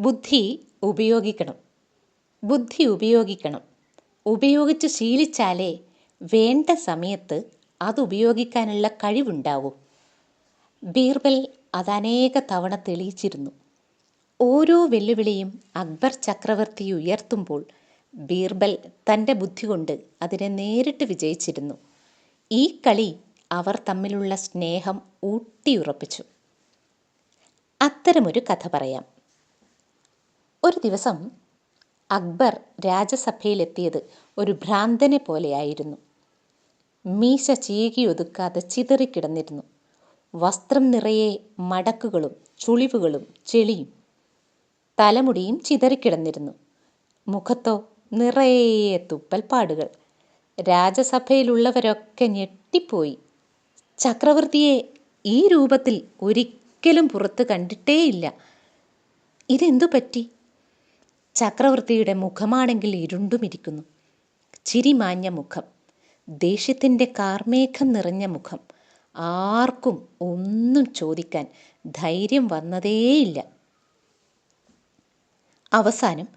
ബുദ്ധി ഉപയോഗിക്കണം. ബുദ്ധി ഉപയോഗിക്കണം. ഉപയോഗിച്ച് ശീലിച്ചാലേ വേണ്ട സമയത്ത് അത് ഉപയോഗിക്കാനുള്ള കഴിവുണ്ടാവൂ. ബീർബൽ അതനേക തവണ തെളിയിച്ചിരുന്നു. ഓരോ വെല്ലുവിളിയും അക്ബർ ചക്രവർത്തി ഉയർത്തുമ്പോൾ ബീർബൽ തന്റെ ബുദ്ധി കൊണ്ട് അതിനെ നേരിട്ട് വിജയിച്ചിരുന്നു. ഈ കളി അവർ തമ്മിലുള്ള സ്നേഹം ഊട്ടിയുറപ്പിച്ചു. അത്തരമൊരു കഥ പറയാം. ഒരു ദിവസം അക്ബർ രാജസഭയിലെത്തിയത് ഒരു ഭ്രാന്തനെ പോലെയായിരുന്നു. മീശ ചീകിയൊതുക്കാതെ ചിതറിക്കിടന്നിരുന്നു വസ്ത്രം നിറയെ മടക്കുകളും ചുളിവുകളും ചെളിയും തലമുടിയും ചിതറിക്കിടന്നിരുന്നു മുഖത്തോ നിറയെ തുപ്പൽപ്പാടുകൾ. രാജസഭയിലുള്ളവരൊക്കെ ഞെട്ടിപ്പോയി. ചക്രവർത്തിയെ ഈ രൂപത്തിൽ ഒരിക്കലും പുറത്ത് കണ്ടിട്ടേയില്ല. ഇതെന്തു പറ്റി? ചക്രവർത്തിയുടെ മുഖമാണെങ്കിൽ ഇരുണ്ടുമിരിക്കുന്നു. ചിരിമാഞ്ഞ മുഖം ദേഷ്യത്തിന്റെ കാർമേഘം നിറഞ്ഞ മുഖം. ആർക്കും ഒന്നും ചോദിക്കാൻ ധൈര്യം വന്നതേയില്ല. അവസാനം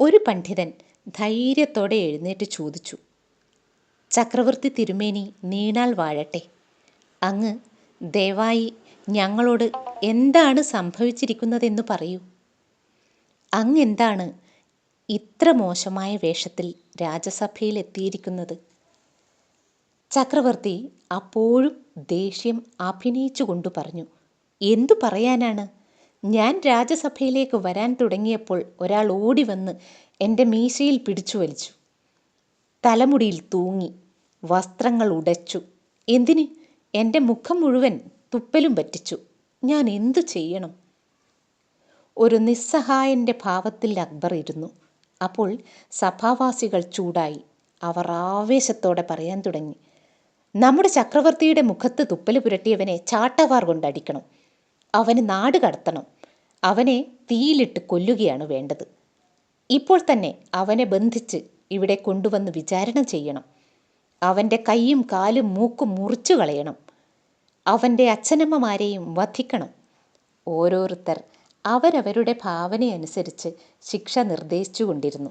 ഒരു പണ്ഡിതൻ ധൈര്യത്തോടെ എഴുന്നേറ്റ് ചോദിച്ചു ചക്രവർത്തി തിരുമേനി നീണാൽ വാഴട്ടെ. അങ്ങ് ദയവായി ഞങ്ങളോട് എന്താണ് സംഭവിച്ചിരിക്കുന്നതെന്ന് പറയൂ. അങ്ങ് എന്താണ് ഇത്ര മോശമായ വേഷത്തിൽ രാജസഭയിൽ എത്തിയിരിക്കുന്നത് ചക്രവർത്തി അപ്പോഴും ദേഷ്യം അഭിനയിച്ചുകൊണ്ട് പറഞ്ഞു എന്തു പറയാനാണ്? ഞാൻ രാജസഭയിലേക്ക് വരാൻ തുടങ്ങിയപ്പോൾ ഒരാൾ ഓടി വന്ന് എന്റെ മീശയിൽ പിടിച്ചു വലിച്ചു. തലമുടിയിൽ തൂങ്ങി വസ്ത്രങ്ങൾ ഉടച്ചു. എന്തിന്? എന്റെ മുഖം മുഴുവൻ തുപ്പലും പറ്റിച്ചു. ഞാൻ എന്തു ചെയ്യണം? ഒരു നിസ്സഹായന്റെ ഭാവത്തിൽ അക്ബർ ഇരുന്നു. അപ്പോൾ സഭാവാസികൾ ചൂടായി. അവർ ആവേശത്തോടെ പറയാൻ തുടങ്ങി. നമ്മുടെ ചക്രവർത്തിയുടെ മുഖത്ത് തുപ്പൽ പുരട്ടിയവനെ ചാട്ടവാർ കൊണ്ടടിക്കണം അവന് നാട് കടത്തണം. അവനെ തീയിലിട്ട് കൊല്ലുകയാണ് വേണ്ടത്. ഇപ്പോൾ തന്നെ അവനെ ബന്ധിച്ച് ഇവിടെ കൊണ്ടുവന്ന് വിചാരണ ചെയ്യണം. അവന്റെ കൈയും കാലും മൂക്കും മുറിച്ചു കളയണം അവന്റെ അച്ഛനമ്മമാരെയും വധിക്കണം. ഓരോരുത്തർ അവരവരുടെ ഭാവനയനുസരിച്ച് ശിക്ഷ നിർദ്ദേശിച്ചുകൊണ്ടിരുന്നു.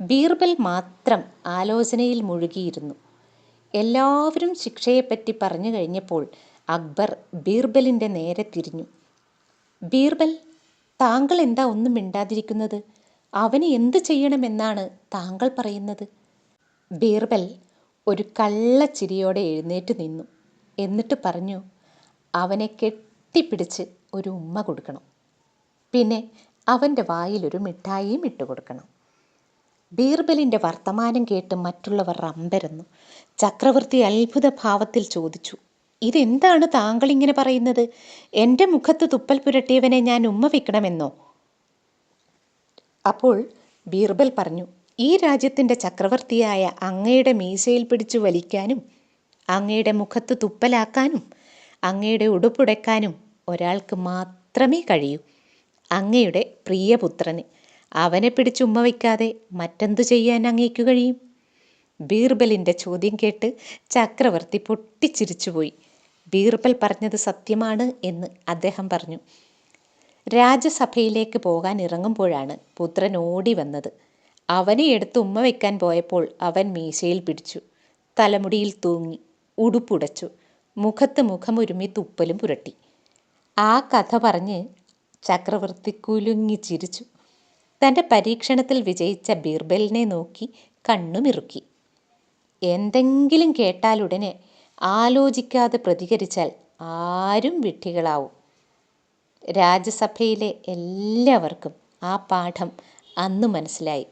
ബീർബൽ മാത്രം ആലോചനയിൽ മുഴുകിയിരുന്നു. എല്ലാവരും ശിക്ഷയെപ്പറ്റി പറഞ്ഞു കഴിഞ്ഞപ്പോൾ അക്ബർ ബീർബലിന്റെ നേരെ തിരിഞ്ഞു. ബീർബൽ താങ്കൾ എന്താ ഒന്നും മിണ്ടാതിരിക്കുന്നത്? അവന് എന്ത് ചെയ്യണമെന്നാണ് താങ്കൾ പറയുന്നത്? ബീർബൽ ഒരു കള്ളച്ചിരിയോടെ എഴുന്നേറ്റ് നിന്നു. എന്നിട്ട് പറഞ്ഞു അവനെ കെട്ടിപ്പിടിച്ച് ഒരു ഉമ്മ കൊടുക്കണം. പിന്നെ അവന്റെ വായിലൊരു മിഠായിയും ഇട്ടുകൊടുക്കണം ബീർബലിന്റെ വർത്തമാനം കേട്ട് മറ്റുള്ളവർ അമ്പരന്നു. ചക്രവർത്തി അത്ഭുത ഭാവത്തിൽ ചോദിച്ചു ഇതെന്താണ് താങ്കൾ ഇങ്ങനെ പറയുന്നത്? എന്റെ മുഖത്ത് തുപ്പൽ പുരട്ടിയവനെ ഞാൻ ഉമ്മ വെക്കണമെന്നോ? അപ്പോൾ ബീർബൽ പറഞ്ഞു ഈ രാജ്യത്തിന്റെ ചക്രവർത്തിയായ അങ്ങയുടെ മീശയിൽ പിടിച്ചു വലിക്കാനും അങ്ങയുടെ മുഖത്ത് തുപ്പലാക്കാനും അങ്ങയുടെ ഉടുപ്പുടയ്ക്കാനും ഒരാൾക്ക് മാത്രമേ കഴിയൂ. അങ്ങയുടെ പ്രിയപുത്രന്. അവനെ പിടിച്ചുമ്മ വയ്ക്കാതെ മറ്റെന്തു ചെയ്യാൻ അങ്ങേക്കു കഴിയും? ബീർബലിന്റെ ചോദ്യം കേട്ട് ചക്രവർത്തി പൊട്ടിച്ചിരിച്ചുപോയി. ബീർബൽ പറഞ്ഞത് സത്യമാണ് എന്ന് അദ്ദേഹം പറഞ്ഞു. രാജസഭയിലേക്ക് പോകാൻ ഇറങ്ങുമ്പോഴാണ് പുത്രൻ ഓടി വന്നത്. അവനെ എടുത്ത് ഉമ്മ വയ്ക്കാൻ പോയപ്പോൾ അവൻ മീശയിൽ പിടിച്ചു. തലമുടിയിൽ തൂങ്ങി ഉടുപ്പുടച്ചു. മുഖത്ത് മുഖമൊരുമി തുപ്പലും പുരട്ടി. ആ കഥ പറഞ്ഞ് ചക്രവർത്തി കുലുങ്ങി ചിരിച്ചു. തന്റെ പരീക്ഷണത്തിൽ വിജയിച്ച ബീർബലിനെ നോക്കി കണ്ണുമിറുക്കി എന്തെങ്കിലും കേട്ടാലുടനെ ആലോചിക്കാതെ പ്രതികരിച്ചാൽ ആരും വിഡ്ഢികളാവും. രാജ്യസഭയിലെ എല്ലാവർക്കും ആ പാഠം അന്ന് മനസ്സിലായി.